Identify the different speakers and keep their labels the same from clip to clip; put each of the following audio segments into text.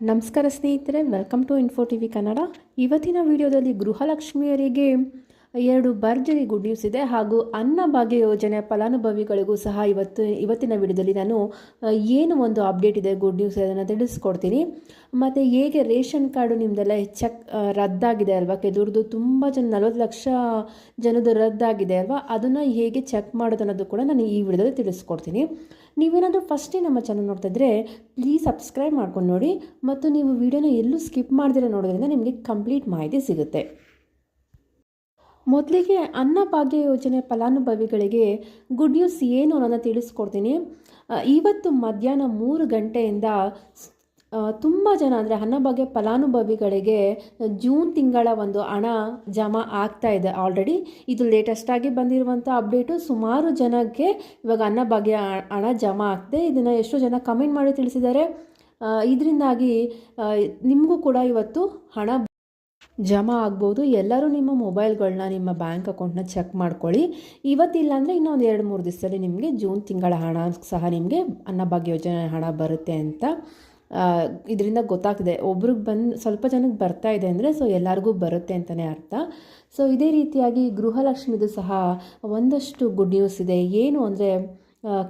Speaker 1: ನಮಸ್ಕಾರ ಸ್ನೇಹಿತರೆ welcome to info T V Kannada ಇವತ್ತಿನ ವಿಡಿಯೋದಲ್ಲಿ ಗೃಹಲಕ್ಷ್ಮಿಯರಿಗೆ ಎರಡು ಭರ್ಜರಿ ಗುಡ್ ನ್ಯೂಸ್ ಇದೆ ಹಾಗೂ ಅನ್ನಭಾಗ್ಯ ಯೋಜನೆ ಫಲಾನುಭವಿಗಳಿಗೂ ಸಹ ಇವತ್ತು ಇವತ್ತಿನ ವಿಡಿಯೋದಲ್ಲಿ ನಾನು ಏನು ಒಂದು ಅಪ್ಡೇಟ್ ಇದೆ ಗುಡ್ ನ್ಯೂಸ್ ಅದನ್ನು ತಿಳಿಸ್ಕೊಡ್ತೀನಿ. ಮತ್ತು ಹೇಗೆ ರೇಷನ್ ಕಾರ್ಡು ನಿಮ್ಮದೆಲ್ಲ ಚೆಕ್ ರದ್ದಾಗಿದೆ ಅಲ್ವಾ? ಕೆದುರ್ದು ತುಂಬ ಜನ, ನಲವತ್ತು ಲಕ್ಷ ಜನದ ರದ್ದಾಗಿದೆ ಅಲ್ವಾ? ಅದನ್ನು ಹೇಗೆ ಚೆಕ್ ಮಾಡೋದು ಅನ್ನೋದು ಕೂಡ ನಾನು ಈ ವಿಡಿಯೋದಲ್ಲಿ ತಿಳಿಸ್ಕೊಡ್ತೀನಿ. ನೀವೇನಾದರೂ ಫಸ್ಟೇ ನಮ್ಮ ಚಾನಲ್ ನೋಡ್ತಾ ಪ್ಲೀಸ್ ಸಬ್ಸ್ಕ್ರೈಬ್ ಮಾಡ್ಕೊಂಡು ನೋಡಿ. ಮತ್ತು ನೀವು ವಿಡಿಯೋನ ಎಲ್ಲೂ ಸ್ಕಿಪ್ ಮಾಡಿದರೆ ನೋಡೋದ್ರಿಂದ ನಿಮಗೆ ಕಂಪ್ಲೀಟ್ ಮಾಹಿತಿ ಸಿಗುತ್ತೆ. ಮೊದಲಿಗೆ ಅನ್ನಭಾಗ್ಯ ಯೋಜನೆ ಫಲಾನುಭವಿಗಳಿಗೆ ಗುಡ್ ನ್ಯೂಸ್ ಏನು ಅನ್ನೋದನ್ನು ತಿಳಿಸ್ಕೊಡ್ತೀನಿ. ಇವತ್ತು ಮಧ್ಯಾಹ್ನ ಮೂರು ಗಂಟೆಯಿಂದ ತುಂಬ ಜನ ಅಂದರೆ ಅನ್ನಭಾಗ್ಯ ಫಲಾನುಭವಿಗಳಿಗೆ ಜೂನ್ ತಿಂಗಳ ಒಂದು ಹಣ ಜಮಾ ಆಗ್ತಾ ಇದೆ ಆಲ್ರೆಡಿ ಇದು ಲೇಟೆಸ್ಟಾಗಿ ಬಂದಿರುವಂಥ ಅಪ್ಡೇಟು ಸುಮಾರು ಜನಕ್ಕೆ ಇವಾಗ ಅನ್ನಭಾಗ್ಯ ಹಣ ಜಮಾ ಆಗ್ತದೆ. ಇದನ್ನು ಎಷ್ಟೋ ಜನ ಕಮೆಂಟ್ ಮಾಡಿ ತಿಳಿಸಿದ್ದಾರೆ. ಇದರಿಂದಾಗಿ ನಿಮಗೂ ಕೂಡ ಇವತ್ತು ಹಣ ಜಮಾ ಆಗ್ಬೋದು. ಎಲ್ಲರೂ ನಿಮ್ಮ ಮೊಬೈಲ್ಗಳನ್ನ ನಿಮ್ಮ ಬ್ಯಾಂಕ್ ಅಕೌಂಟ್ನ ಚೆಕ್ ಮಾಡ್ಕೊಳ್ಳಿ. ಇವತ್ತಿಲ್ಲ ಅಂದರೆ ಇನ್ನೊಂದು ಎರಡು, ಮೂರು ದಿವಸದಲ್ಲಿ ನಿಮಗೆ ಜೂನ್ ತಿಂಗಳ ಹಣ ಸಹ ನಿಮಗೆ ಅನ್ನಭಾಗ್ಯ ಯೋಜನೆ ಹಣ ಬರುತ್ತೆ ಅಂತ ಇದರಿಂದ ಗೊತ್ತಾಗ್ತದೆ. ಒಬ್ರಿಗೆ ಬಂದು ಸ್ವಲ್ಪ ಜನಕ್ಕೆ ಬರ್ತಾ ಇದೆ ಅಂದರೆ ಸೊ ಎಲ್ಲರಿಗೂ ಬರುತ್ತೆ ಅಂತಲೇ ಅರ್ಥ. ಸೊ ಇದೇ ರೀತಿಯಾಗಿ ಗೃಹಲಕ್ಷ್ಮಿದು ಸಹ ಒಂದಷ್ಟು ಗುಡ್ ನ್ಯೂಸ್ ಇದೆ. ಏನು ಅಂದರೆ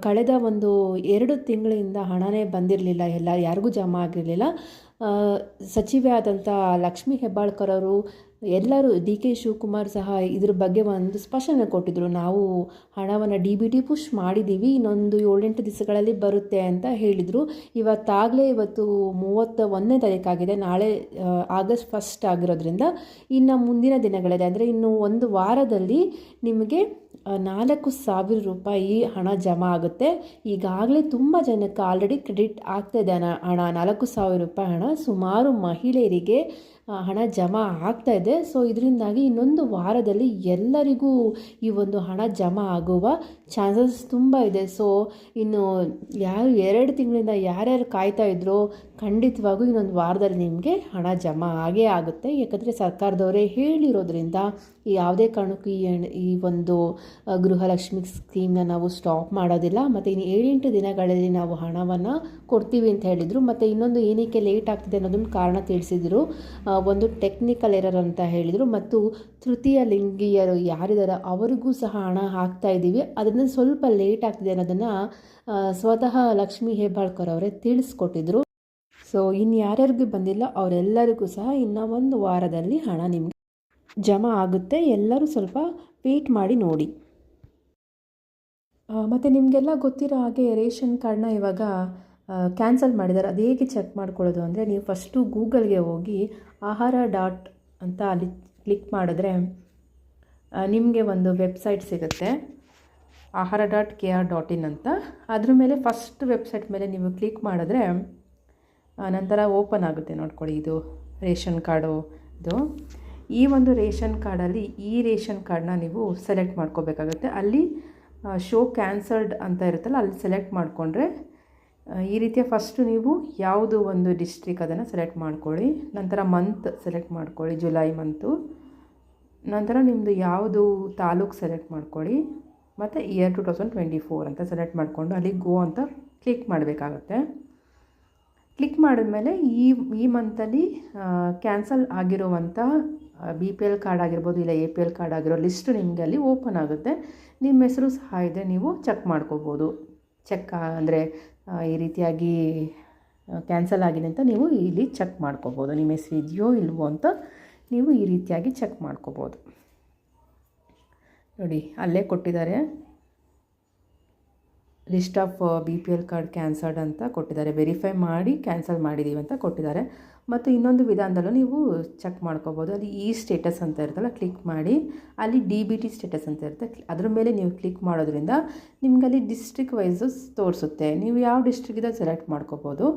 Speaker 1: ಕಳೆದ ಒಂದು ಎರಡು ತಿಂಗಳಿಂದ ಹಣನೇ ಬಂದಿರಲಿಲ್ಲ. ಎಲ್ಲ ಯಾರಿಗೂ ಜಮಾ ಆಗಿರಲಿಲ್ಲ. ಸಚಿವೆ ಆದಂಥ ಲಕ್ಷ್ಮೀ ಹೆಬ್ಬಾಳ್ಕರ್ ಅವರು ಎಲ್ಲರೂ ಡಿ ಕೆ ಶಿವಕುಮಾರ್ ಸಹ ಇದ್ರ ಬಗ್ಗೆ ಒಂದು ಸ್ಪಷ್ಟನೆ ಕೊಟ್ಟಿದ್ದರು ನಾವು ಹಣವನ್ನು ಡಿ ಬಿ ಟಿ ಪುಷ್ ಮಾಡಿದ್ದೀವಿ ಇನ್ನೊಂದು ಏಳೆಂಟು ದಿವಸಗಳಲ್ಲಿ ಬರುತ್ತೆ ಅಂತ ಹೇಳಿದರು. ಇವತ್ತಾಗಲೇ ಇವತ್ತು ಮೂವತ್ತ ಒಂದನೇ ತಾರೀಕಾಗಿದೆ ನಾಳೆ ಆಗಸ್ಟ್ ಫಸ್ಟ್ ಆಗಿರೋದ್ರಿಂದ ಇನ್ನು ಮುಂದಿನ ದಿನಗಳಿದೆ. ಅಂದರೆ ಇನ್ನು ಒಂದು ವಾರದಲ್ಲಿ ನಿಮಗೆ ನಾಲ್ಕು ಸಾವಿರ ರೂಪಾಯಿ ಹಣ ಜಮಾ ಆಗುತ್ತೆ. ಈಗಾಗಲೇ ತುಂಬ ಜನಕ್ಕೆ ಆಲ್ರೆಡಿ ಕ್ರೆಡಿಟ್ ಆಗ್ತಾ ಇದೆ ಹಣ ಹಣ. ನಾಲ್ಕು ಸಾವಿರ ರೂಪಾಯಿ ಹಣ ಸುಮಾರು ಮಹಿಳೆಯರಿಗೆ ಹಣ ಜಮಾ ಆಗ್ತಾ ಇದೆ. ಸೊ ಇದರಿಂದಾಗಿ ಇನ್ನೊಂದು ವಾರದಲ್ಲಿ ಎಲ್ಲರಿಗೂ ಈ ಒಂದು ಹಣ ಜಮಾ ಆಗುವ ಚಾನ್ಸಸ್ ತುಂಬ ಇದೆ. ಸೊ ಇನ್ನು ಯಾರು ಎರಡು ತಿಂಗಳಿಂದ ಯಾರ್ಯಾರು ಕಾಯ್ತಾ ಇದ್ರೋ ಖಂಡಿತವಾಗೂ ಇನ್ನೊಂದು ವಾರದಲ್ಲಿ ನಿಮಗೆ ಹಣ ಜಮಾ ಆಗೇ ಆಗುತ್ತೆ. ಯಾಕಂದರೆ ಸರ್ಕಾರದವರೇ ಹೇಳಿರೋದ್ರಿಂದ ಯಾವುದೇ ಕಾರಣಕ್ಕೂ ಈ ಒಂದು ಗೃಹಲಕ್ಷ್ಮಿ ಸ್ಕೀಮ್ನ ನಾವು ಸ್ಟಾಪ್ ಮಾಡೋದಿಲ್ಲ. ಮತ್ತು ಇನ್ನು ಏಳೆಂಟು ದಿನಗಳಲ್ಲಿ ನಾವು ಹಣವನ್ನು ಕೊಡ್ತೀವಿ ಅಂತ ಹೇಳಿದರು. ಮತ್ತು ಇನ್ನೊಂದು ಏನಕ್ಕೆ ಲೇಟ್ ಆಗ್ತಿದೆ ಅನ್ನೋದನ್ನು ಕಾರಣ ತಿಳಿಸಿದರು. ಒಂದು ಟೆಕ್ನಿಕಲ್ ಎರರ್ ಅಂತ ಹೇಳಿದರು. ಮತ್ತು ತೃತೀಯ ಲಿಂಗೀಯರು ಯಾರಿದ್ದಾರೆ ಅವರಿಗೂ ಸಹ ಹಣ ಹಾಕ್ತಾ ಇದ್ದೀವಿ. ಅದನ್ನು ಸ್ವಲ್ಪ ಲೇಟ್ ಆಗ್ತಿದೆ ಅನ್ನೋದನ್ನು ಸ್ವತಃ ಲಕ್ಷ್ಮೀ ಹೆಬ್ಬಾಳ್ಕರ್ ಅವರೇ ತಿಳಿಸ್ಕೊಟ್ಟಿದ್ರು. ಸೊ ಇನ್ನು ಯಾರ್ಯಾರಿಗೂ ಬಂದಿಲ್ಲ, ಅವರೆಲ್ಲರಿಗೂ ಸಹ ಇನ್ನು ಒಂದು ವಾರದಲ್ಲಿ ಹಣ ನಿಮಗೆ ಜಮಾ ಆಗುತ್ತೆ. ಎಲ್ಲರೂ ಸ್ವಲ್ಪ ವೇಟ್ ಮಾಡಿ ನೋಡಿ. ಮತ್ತು ನಿಮಗೆಲ್ಲ ಗೊತ್ತಿರೋ ಹಾಗೆ ರೇಷನ್ ಕಾರ್ಡ್ನ ಇವಾಗ ಕ್ಯಾನ್ಸಲ್ ಮಾಡಿದ್ದಾರೆ ಅದು ಹೇಗೆ ಚೆಕ್ ಮಾಡ್ಕೊಳ್ಳೋದು ಅಂದರೆ, ನೀವು ಫಸ್ಟು ಗೂಗಲ್ಗೆ ಹೋಗಿ ಆಹಾರ ಡಾಟ್ ಅಂತ ಅಲ್ಲಿ ಕ್ಲಿಕ್ ಮಾಡಿದ್ರೆ ನಿಮಗೆ ಒಂದು ವೆಬ್ಸೈಟ್ ಸಿಗುತ್ತೆ. ಆಹಾರ dot K R dot in ಅಂತ. ಅದ್ರ ಮೇಲೆ ಫಸ್ಟ್ ವೆಬ್ಸೈಟ್ ಮೇಲೆ ನೀವು ಕ್ಲಿಕ್ ಮಾಡಿದ್ರೆ ನಂತರ ಓಪನ್ ಆಗುತ್ತೆ ನೋಡ್ಕೊಳ್ಳಿ ಇದು ರೇಷನ್ ಕಾರ್ಡು, ಇದು. ಈ ಒಂದು ರೇಷನ್ ಕಾರ್ಡಲ್ಲಿ ಈ ರೇಷನ್ ಕಾರ್ಡನ್ನ ನೀವು ಸೆಲೆಕ್ಟ್ ಮಾಡ್ಕೋಬೇಕಾಗುತ್ತೆ. ಅಲ್ಲಿ ಶೋ ಕ್ಯಾನ್ಸಲ್ಡ್ ಅಂತ ಇರುತ್ತಲ್ಲ, ಅಲ್ಲಿ ಸೆಲೆಕ್ಟ್ ಮಾಡಿಕೊಂಡ್ರೆ ಈ ರೀತಿಯ ಫಸ್ಟು ನೀವು ಯಾವುದು ಒಂದು ಡಿಸ್ಟ್ರಿಕ್ ಅದನ್ನು ಸೆಲೆಕ್ಟ್ ಮಾಡ್ಕೊಳ್ಳಿ. ನಂತರ ಮಂತ್ ಸೆಲೆಕ್ಟ್ ಮಾಡ್ಕೊಳ್ಳಿ ಜುಲೈ ಮಂತು ನಂತರ ನಿಮ್ಮದು ಯಾವುದು ತಾಲೂಕು ಸೆಲೆಕ್ಟ್ ಮಾಡ್ಕೊಳ್ಳಿ. ಮತ್ತು year two thousand twenty four ಅಂತ ಸೆಲೆಕ್ಟ್ ಮಾಡಿಕೊಂಡು ಅಲ್ಲಿ ಗೋ ಅಂತ ಕ್ಲಿಕ್ ಮಾಡಬೇಕಾಗತ್ತೆ. ಕ್ಲಿಕ್ ಮಾಡಿದ್ಮೇಲೆ ಈ ಈ ಮಂತಲ್ಲಿ ಕ್ಯಾನ್ಸಲ್ ಆಗಿರುವಂಥ ಬಿ ಪಿ ಎಲ್ ಕಾರ್ಡ್ ಆಗಿರ್ಬೋದು ಇಲ್ಲ ಎ ಪಿ ಎಲ್ ಕಾರ್ಡ್ ಆಗಿರೋ ಲಿಸ್ಟ್ ನಿಮಗೆ ಅಲ್ಲಿ ಓಪನ್ ಆಗುತ್ತೆ. ನಿಮ್ಮ ಹೆಸರು ಸಹ ಇದೆ, ನೀವು ಚೆಕ್ ಮಾಡ್ಕೋಬೋದು. ಚೆಕ್ ಅಂದರೆ ಈ ರೀತಿಯಾಗಿ ಕ್ಯಾನ್ಸಲ್ ಆಗಿದೆ ಅಂತ ನೀವು ಇಲ್ಲಿ ಚೆಕ್ ಮಾಡ್ಕೋಬೋದು. ನಿಮ್ಮ ಹೆಸರು ಇದೆಯೋ ಇಲ್ವೋ ಅಂತ ನೀವು ಈ ರೀತಿಯಾಗಿ ಚೆಕ್ ಮಾಡ್ಕೋಬೋದು. ನೋಡಿ, ಅಲ್ಲೇ ಕೊಟ್ಟಿದ್ದಾರೆ. List of B P L card cancelled ಅಂತ ಕೊಟ್ಟಿದ್ದಾರೆ. ವೆರಿಫೈ ಮಾಡಿ ಕ್ಯಾನ್ಸಲ್ ಮಾಡಿದ್ದೀವಿ ಅಂತ ಕೊಟ್ಟಿದ್ದಾರೆ. ಮತ್ತು ಇನ್ನೊಂದು ವಿಧಾನದಲ್ಲೂ ನೀವು ಚೆಕ್ ಮಾಡ್ಕೋಬೋದು. ಅಲ್ಲಿ ಈ ಸ್ಟೇಟಸ್ ಅಂತ ಇರುತ್ತಲ್ಲ, ಕ್ಲಿಕ್ ಮಾಡಿ. ಅಲ್ಲಿ ಡಿ ಬಿ ಟಿ ಸ್ಟೇಟಸ್ ಅಂತ ಇರುತ್ತೆ. ಅದ್ರ ಮೇಲೆ ನೀವು ಕ್ಲಿಕ್ ಮಾಡೋದ್ರಿಂದ ನಿಮ್ಗೆ ಅಲ್ಲಿ ಡಿಸ್ಟ್ರಿಕ್ ವೈಸಸ್ ತೋರಿಸುತ್ತೆ. ನೀವು ಯಾವ ಡಿಸ್ಟ್ರಿಕ್ ಇದೆ ಸೆಲೆಕ್ಟ್ ಮಾಡ್ಕೋಬೋದು.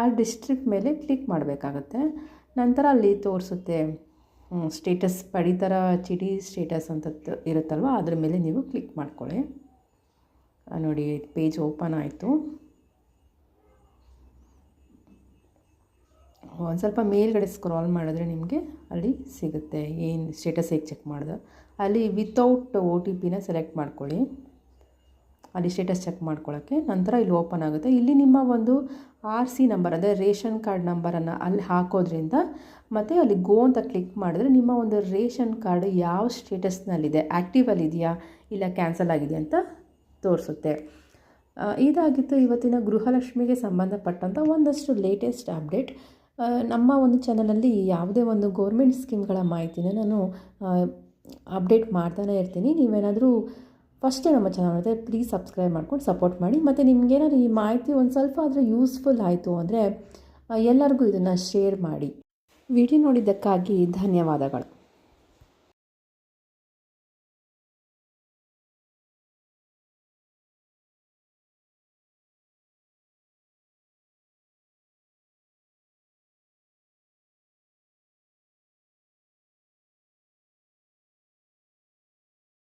Speaker 1: ಆ ಡಿಸ್ಟ್ರಿಕ್ ಮೇಲೆ ಕ್ಲಿಕ್ ಮಾಡಬೇಕಾಗತ್ತೆ. ನಂತರ ಅಲ್ಲಿ ತೋರಿಸುತ್ತೆ. ಸ್ಟೇಟಸ್ ಪಡಿತರ ಚೀಟಿ ಸ್ಟೇಟಸ್ ಅಂತ ಇರುತ್ತಲ್ವ? ಅದ್ರ ಮೇಲೆ ನೀವು ಕ್ಲಿಕ್ ಮಾಡ್ಕೊಳ್ಳಿ. ನೋಡಿ ಪೇಜ್ ಓಪನ್ ಆಯಿತು. ಒಂದು ಸ್ವಲ್ಪ ಮೇಲ್ಗಡೆ ಸ್ಕ್ರಾಲ್ ಮಾಡಿದ್ರೆ ನಿಮಗೆ ಅಲ್ಲಿ ಸಿಗುತ್ತೆ. ಏನು ಸ್ಟೇಟಸ್ ಹೇಗೆ ಚೆಕ್ ಮಾಡಿದೆ? ಅಲ್ಲಿ ವಿತೌಟ್ ಒ ಟಿ ಪಿನ ಸೆಲೆಕ್ಟ್ ಮಾಡ್ಕೊಳ್ಳಿ. ಅಲ್ಲಿ ಸ್ಟೇಟಸ್ ಚೆಕ್ ಮಾಡ್ಕೊಳ್ಳೋಕ್ಕೆ ನಂತರ ಇಲ್ಲಿ ಓಪನ್ ಆಗುತ್ತೆ. ಇಲ್ಲಿ ನಿಮ್ಮ ಒಂದು ಆರ್ ಸಿ ನಂಬರ್ ಅಂದರೆ ರೇಷನ್ ಕಾರ್ಡ್ ನಂಬರನ್ನು ಅಲ್ಲಿ ಹಾಕೋದ್ರಿಂದ ಮತ್ತು ಅಲ್ಲಿ ಗೋ ಅಂತ ಕ್ಲಿಕ್ ಮಾಡಿದ್ರೆ ನಿಮ್ಮ ಒಂದು ರೇಷನ್ ಕಾರ್ಡ್ ಯಾವ ಸ್ಟೇಟಸ್ನಲ್ಲಿದೆ ಆ್ಯಕ್ಟಿವಲ್ಲಿದೆಯಾ ಇಲ್ಲ ಕ್ಯಾನ್ಸಲ್ ಆಗಿದೆ ಅಂತ ತೋರಿಸುತ್ತೆ. ಇದಾಗಿತ್ತು ಇವತ್ತಿನ ಗೃಹಲಕ್ಷ್ಮಿಗೆ ಸಂಬಂಧಪಟ್ಟಂಥ ಒಂದಷ್ಟು ಲೇಟೆಸ್ಟ್ ಅಪ್ಡೇಟ್ ನಮ್ಮ ಒಂದು ಚಾನಲಲ್ಲಿ ಯಾವುದೇ ಒಂದು ಗೌರ್ಮೆಂಟ್ ಸ್ಕೀಮ್ಗಳ ಮಾಹಿತಿನ ನಾನು ಅಪ್ಡೇಟ್ ಮಾಡ್ತಾನೆ ಇರ್ತೀನಿ. ನೀವೇನಾದರೂ ಫಸ್ಟೇ ನಮ್ಮ ಚಾನಲ್ ನೋಡಿದ್ರೆ ಪ್ಲೀಸ್ ಸಬ್ಸ್ಕ್ರೈಬ್ ಮಾಡ್ಕೊಂಡು ಸಪೋರ್ಟ್ ಮಾಡಿ. ಮತ್ತು ನಿಮಗೇನಾದ್ರು ಈ ಮಾಹಿತಿ ಒಂದು ಸ್ವಲ್ಪ ಆದರೆ ಯೂಸ್ಫುಲ್ ಆಯಿತು ಅಂದರೆ ಎಲ್ಲರಿಗೂ ಇದನ್ನು ಶೇರ್ ಮಾಡಿ. ವಿಡಿಯೋ ನೋಡಿದ್ದಕ್ಕಾಗಿ ಧನ್ಯವಾದಗಳು.